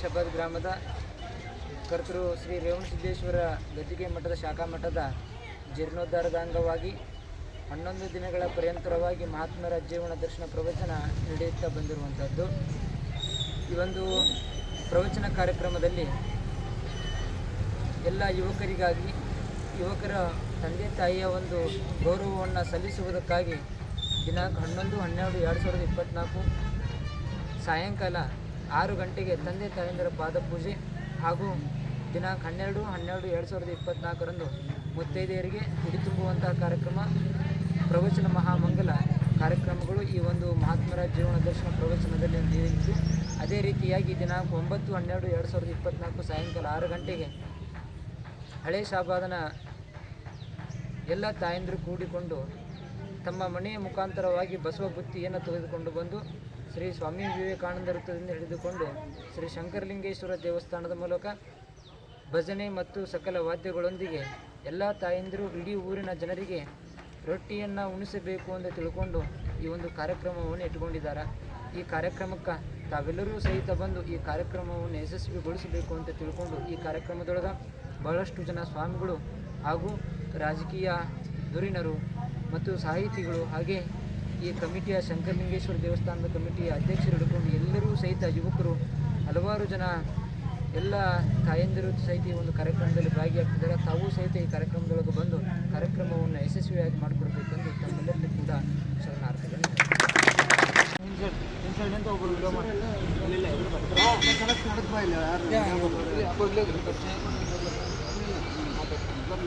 ಶಬದ್ ಗ್ರಾಮದ ಕರ್ತೃ ಶ್ರೀ ರೇವಣಸಿದ್ದೇಶ್ವರ ಗದ್ದಿಗೆ ಮಠದ ಶಾಖಾ ಮಠದ ಜೀರ್ಣೋದ್ಧಾರದ ಅಂಗವಾಗಿ ಹನ್ನೊಂದು ದಿನಗಳ ಪರ್ಯಂತರವಾಗಿ ಮಹಾತ್ಮರ ಜೀವನ ದರ್ಶನ ಪ್ರವಚನ ನಡೆಯುತ್ತಾ ಬಂದಿರುವಂಥದ್ದು. ಈ ಒಂದು ಪ್ರವಚನ ಕಾರ್ಯಕ್ರಮದಲ್ಲಿ ಎಲ್ಲ ಯುವಕರಿಗಾಗಿ, ಯುವಕರ ತಂದೆ ತಾಯಿಯ ಒಂದು ಗೌರವವನ್ನು ಸಲ್ಲಿಸುವುದಕ್ಕಾಗಿ ದಿನಾಂಕ ಹನ್ನೊಂದು, ಹನ್ನೆರಡು, ಎರಡು ಸಾವಿರದ ಇಪ್ಪತ್ತ್ನಾಲ್ಕು ಸಾಯಂಕಾಲ ಆರು ಗಂಟೆಗೆ ತಂದೆ ತಾಯಂದಿರ ಪಾದಪೂಜೆ ಹಾಗೂ ದಿನಾಂಕ ಹನ್ನೆರಡು ಹನ್ನೆರಡು, ಎರಡು ಸಾವಿರದ ಇಪ್ಪತ್ತ್ನಾಲ್ಕರಂದು ಮುತ್ತೈದೆಯರಿಗೆ ಉಡಿ ತುಂಬುವಂತಹ ಕಾರ್ಯಕ್ರಮ, ಪ್ರವಚನ ಮಹಾಮಂಗಲ ಕಾರ್ಯಕ್ರಮಗಳು ಈ ಒಂದು ಮಹಾತ್ಮರ ಜೀವನ ದರ್ಶನ ಪ್ರವಚನದಲ್ಲಿ ನೀಡಿದ್ದು ಅದೇ ರೀತಿಯಾಗಿ ದಿನಾಂಕ ಒಂಬತ್ತು, ಹನ್ನೆರಡು, ಎರಡು ಸಾವಿರದ ಇಪ್ಪತ್ತ್ನಾಲ್ಕು ಸಾಯಂಕಾಲ ಆರು ಗಂಟೆಗೆ ಹಳೆ ಶಾಬಾದನ ಎಲ್ಲ ತಾಯಂದಿರು ಕೂಡಿಕೊಂಡು ತಮ್ಮ ಮನೆಯ ಮುಖಾಂತರವಾಗಿ ಬಸವ ಬುತ್ತಿಯನ್ನು ತೆಗೆದುಕೊಂಡು ಬಂದು ಶ್ರೀ ಸ್ವಾಮಿ ವಿವೇಕಾನಂದ ವೃತ್ತದಿಂದ ಹಿಡಿದುಕೊಂಡು ಶ್ರೀ ಶಂಕರಲಿಂಗೇಶ್ವರ ದೇವಸ್ಥಾನದ ಮೂಲಕ ಭಜನೆ ಮತ್ತು ಸಕಲ ವಾದ್ಯಗಳೊಂದಿಗೆ ಎಲ್ಲ ತಾಯಂದಿರು ಇಡೀ ಊರಿನ ಜನರಿಗೆ ರೊಟ್ಟಿಯನ್ನು ಉಣಿಸಬೇಕು ಅಂತ ತಿಳ್ಕೊಂಡು ಈ ಒಂದು ಕಾರ್ಯಕ್ರಮವನ್ನು ಇಟ್ಕೊಂಡಿದ್ದಾರೆ ಈ ಕಾರ್ಯಕ್ರಮಕ್ಕೆ ತಾವೆಲ್ಲರೂ ಸಹಿತ ಬಂದು ಈ ಕಾರ್ಯಕ್ರಮವನ್ನು ಯಶಸ್ವಿಗೊಳಿಸಬೇಕು ಅಂತ ತಿಳ್ಕೊಂಡು ಈ ಕಾರ್ಯಕ್ರಮದೊಳಗೆ ಬಹಳಷ್ಟು ಜನ ಸ್ವಾಮಿಗಳು ಹಾಗೂ ರಾಜಕೀಯ ಧುರೀಣರು ಮತ್ತು ಸಾಹಿತಿಗಳು ಹಾಗೆ ಈ ಕಮಿಟಿಯ ಶಂಕರಲಿಂಗೇಶ್ವರ ದೇವಸ್ಥಾನದ ಕಮಿಟಿಯ ಅಧ್ಯಕ್ಷರು ಹಿಡ್ಕೊಂಡು ಎಲ್ಲರೂ ಸಹಿತ ಯುವಕರು ಹಲವಾರು ಜನ ಎಲ್ಲ ತಾಯಂದಿರು ಸಹಿತ ಈ ಒಂದು ಕಾರ್ಯಕ್ರಮದಲ್ಲಿ ಭಾಗಿಯಾಗ್ತಿದ್ದಾರೆ. ತಾವು ಸಹಿತ ಈ ಕಾರ್ಯಕ್ರಮದೊಳಗೆ ಬಂದು ಕಾರ್ಯಕ್ರಮವನ್ನು ಯಶಸ್ವಿಯಾಗಿ ಮಾಡಿಕೊಡ್ಬೇಕೆಂದು ತಮ್ಮೆಲ್ಲರಿಗೂ ಕೂಡ ಶರಣಾರ್ಥಿಗಳು.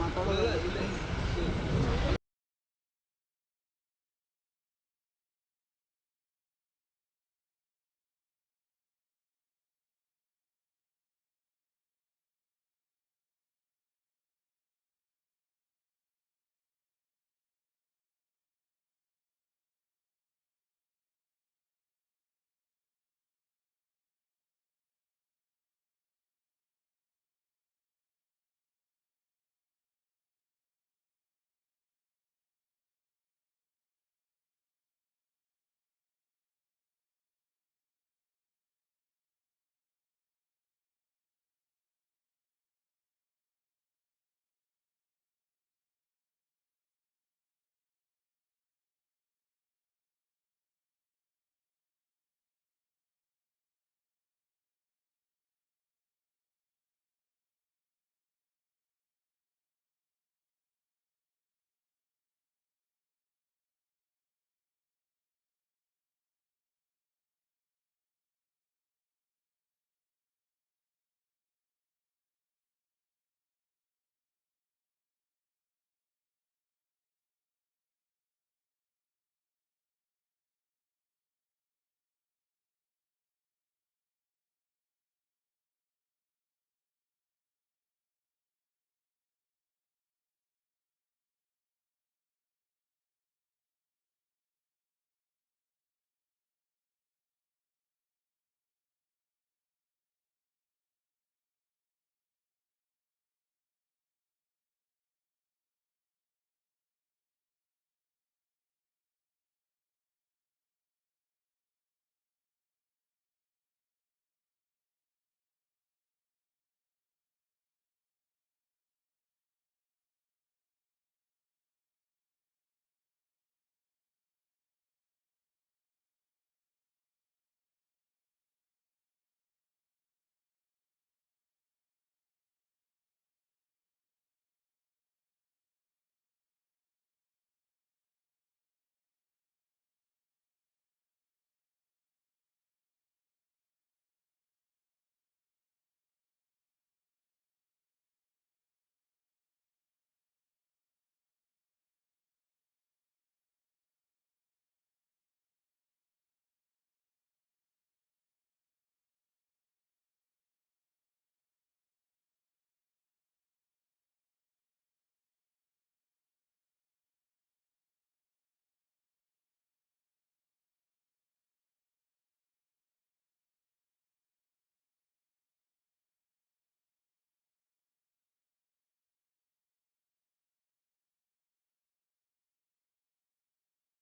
ಮಾತಾಡೋದು